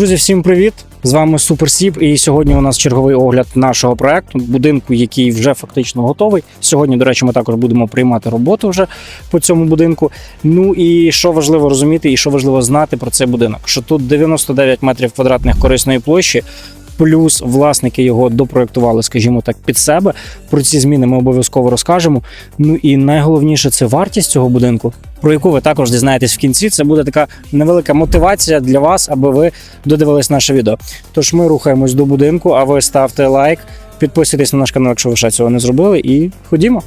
Друзі, всім привіт! З вами Суперсіп. І сьогодні у нас черговий огляд нашого проекту, будинку, який вже фактично готовий. Сьогодні, до речі, ми також будемо приймати роботу вже по цьому будинку. Ну і що важливо розуміти, і що важливо знати про цей будинок, що тут 99 метрів квадратних корисної площі. Плюс власники його допроектували, скажімо так, під себе. Про ці зміни ми обов'язково розкажемо. Ну і найголовніше це вартість цього будинку, про яку ви також дізнаєтесь в кінці. Це буде така невелика мотивація для вас, аби ви додивились наше відео. Тож ми рухаємось до будинку, а ви ставте лайк, підписуйтесь на наш канал, якщо ви ще цього не зробили, і ходімо.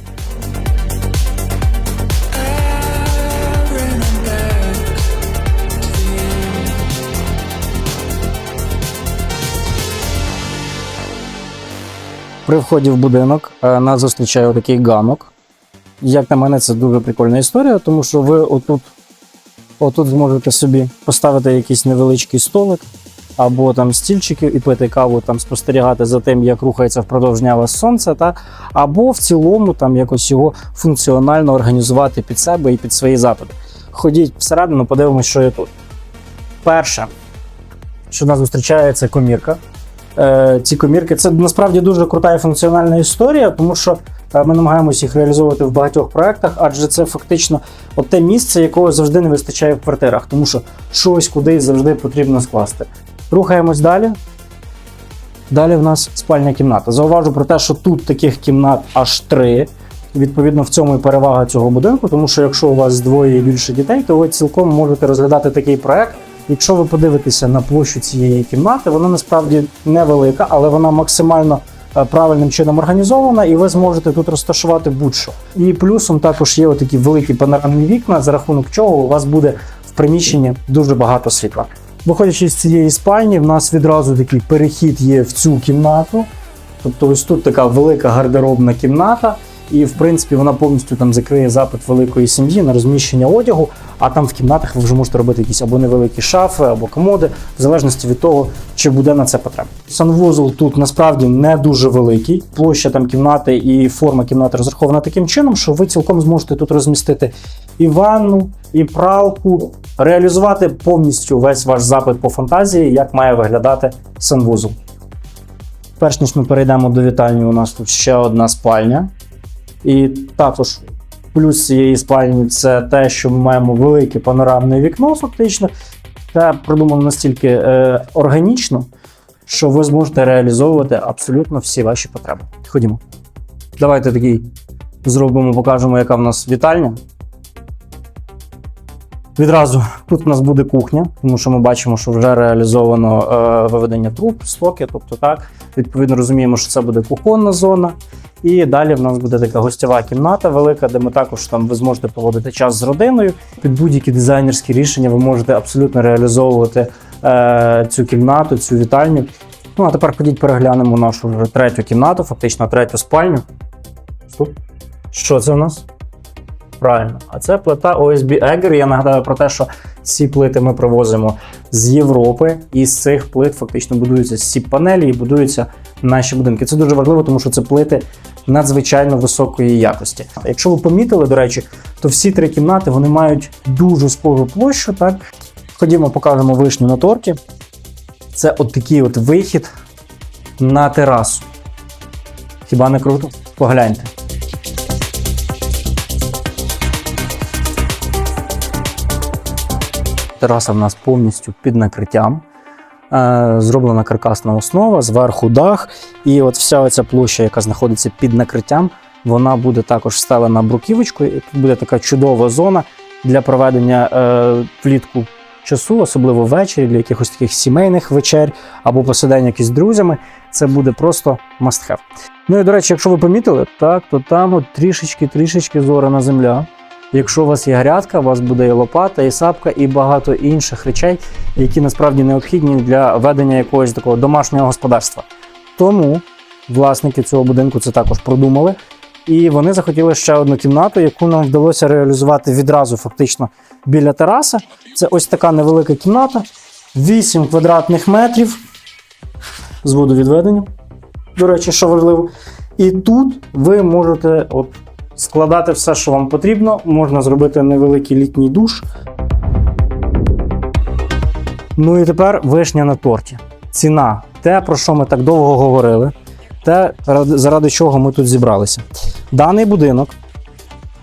При вході в будинок е, нас зустрічає такий ганок. Як на мене, це дуже прикольна історія, тому що ви отут, отут зможете собі поставити якийсь невеличкий столик або там стільчики і пити каву, там спостерігати за тим, як рухається впродовж дня сонце, та або в цілому там якось його функціонально організувати під себе і під свої запити. Ходіть всередину, подивимось, що є тут. Перше, що нас зустрічає, це комірка е, ці комірки. Це насправді дуже крута і функціональна історія, тому що е, ми намагаємося їх реалізовувати в багатьох проектах, адже це фактично от те місце, якого завжди не вистачає в квартирах, тому що щось кудись завжди потрібно скласти. Рухаємось далі. Далі в нас спальня кімната. Зауважу про те, що тут таких кімнат аж три. Відповідно, в цьому і перевага цього будинку, тому що якщо у вас двоє і більше дітей, то ви цілком можете розглядати такий проект. Якщо ви подивитеся на площу цієї кімнати, вона насправді невелика, але вона максимально е, правильним чином організована, і ви зможете тут розташувати будь-що. І плюсом також є такі великі панорамні вікна, за рахунок чого у вас буде в приміщенні дуже багато світла. Виходячи з цієї спальні, в нас відразу такий перехід є в цю кімнату. Тобто, ось тут така велика гардеробна кімната, і в принципі вона повністю там закриє запит великої сім'ї на розміщення одягу. А там в кімнатах ви вже можете робити якісь або невеликі шафи, або комоди, в залежності від того, чи буде на це потреба. Санвузол тут насправді не дуже великий. Площа там кімнати і форма кімнати розрахована таким чином, що ви цілком зможете тут розмістити і ванну, і пралку, реалізувати повністю весь ваш запит по фантазії, як має виглядати санвузол. Перш ніж ми перейдемо до вітальні, у нас тут ще одна спальня. І також плюс цієї спальні це те, що ми маємо велике панорамне вікно, фактично. Це продумано настільки е, органічно, що ви зможете реалізовувати абсолютно всі ваші потреби. Ходімо. Давайте такий зробимо, покажемо, яка в нас вітальня. Відразу тут у нас буде кухня, тому що ми бачимо, що вже реалізовано е, виведення труб, стоки, тобто так. Відповідно, розуміємо, що це буде кухонна зона. І далі в нас буде така гостєва кімната велика, де ми також там ви зможете проводити час з родиною. Під будь-які дизайнерські рішення ви можете абсолютно реалізовувати е, цю кімнату, цю вітальню. Ну а тепер ходіть переглянемо нашу третю кімнату, фактично третю спальню. Що це у нас? Правильно, а це плита OSB Egger. Я нагадаю про те, що ці плити ми привозимо з Європи, і з цих плит фактично будуються сіп панелі і будуються наші будинки. Це дуже важливо, тому що це плити надзвичайно високої якості. Якщо ви помітили, до речі, то всі три кімнати вони мають дуже схожу площу. Так, ходімо, покажемо вишню на торті. Це от такий от вихід на терасу. Хіба не круто? Погляньте. Тераса в нас повністю під накриттям. Е, Зроблена каркасна основа, зверху дах. І от вся оця площа, яка знаходиться під накриттям, вона буде також встелена бруківочкою. І тут буде така чудова зона для проведення е, влітку часу, особливо ввечері, для якихось таких сімейних вечер або посидень якісь з друзями. Це буде просто must have. Ну і до речі, якщо ви помітили, так, то там от трішечки-трішечки зорана земля. Якщо у вас є грядка, у вас буде і лопата, і сапка, і багато інших речей, які насправді необхідні для ведення якогось такого домашнього господарства. Тому власники цього будинку це також продумали. І вони захотіли ще одну кімнату, яку нам вдалося реалізувати відразу, фактично біля тераси. Це ось така невелика кімната, 8 квадратних метрів з водовідведенням. До речі, що важливо. І тут ви можете от складати все, що вам потрібно. Можна зробити невеликий літній душ. Ну і тепер вишня на торті. Ціна. Те, про що ми так довго говорили, те, заради чого ми тут зібралися. Даний будинок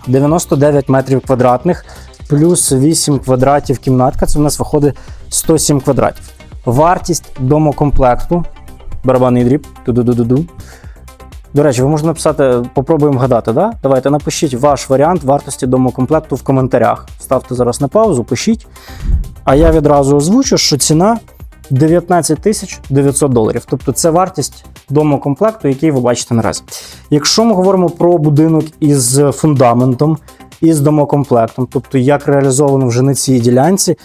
99 метрів квадратних, плюс 8 квадратів кімнатка. Це в нас виходить 107 квадратів. Вартість домокомплекту. Барабанний дріб. Ту-ду-ду-ду-ду. До речі, ви можете написати, попробуємо вгадати, да? Давайте напишіть ваш варіант вартості домокомплекту в коментарях. Ставте зараз на паузу, пишіть. А я відразу озвучу, що ціна 19 тисяч 900 доларів. Тобто це вартість домокомплекту, який ви бачите наразі. Якщо ми говоримо про будинок із фундаментом, із домокомплектом, тобто як реалізовано вже на цій ділянці,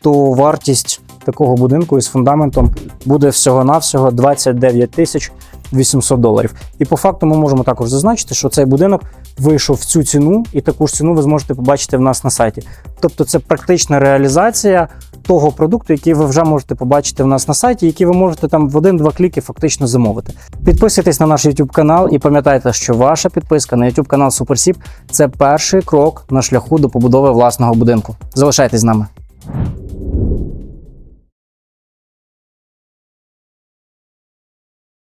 то вартість такого будинку із фундаментом буде всього-навсього 29 тисяч 800 доларів. І по факту ми можемо також зазначити, що цей будинок вийшов в цю ціну, і таку ж ціну ви зможете побачити в нас на сайті. Тобто це практична реалізація того продукту, який ви вже можете побачити в нас на сайті, який ви можете там в один-два кліки фактично замовити. Підписуйтесь на наш YouTube канал і пам'ятайте, що ваша підписка на YouTube канал SuperSip – це перший крок на шляху до побудови власного будинку. Залишайтесь з нами.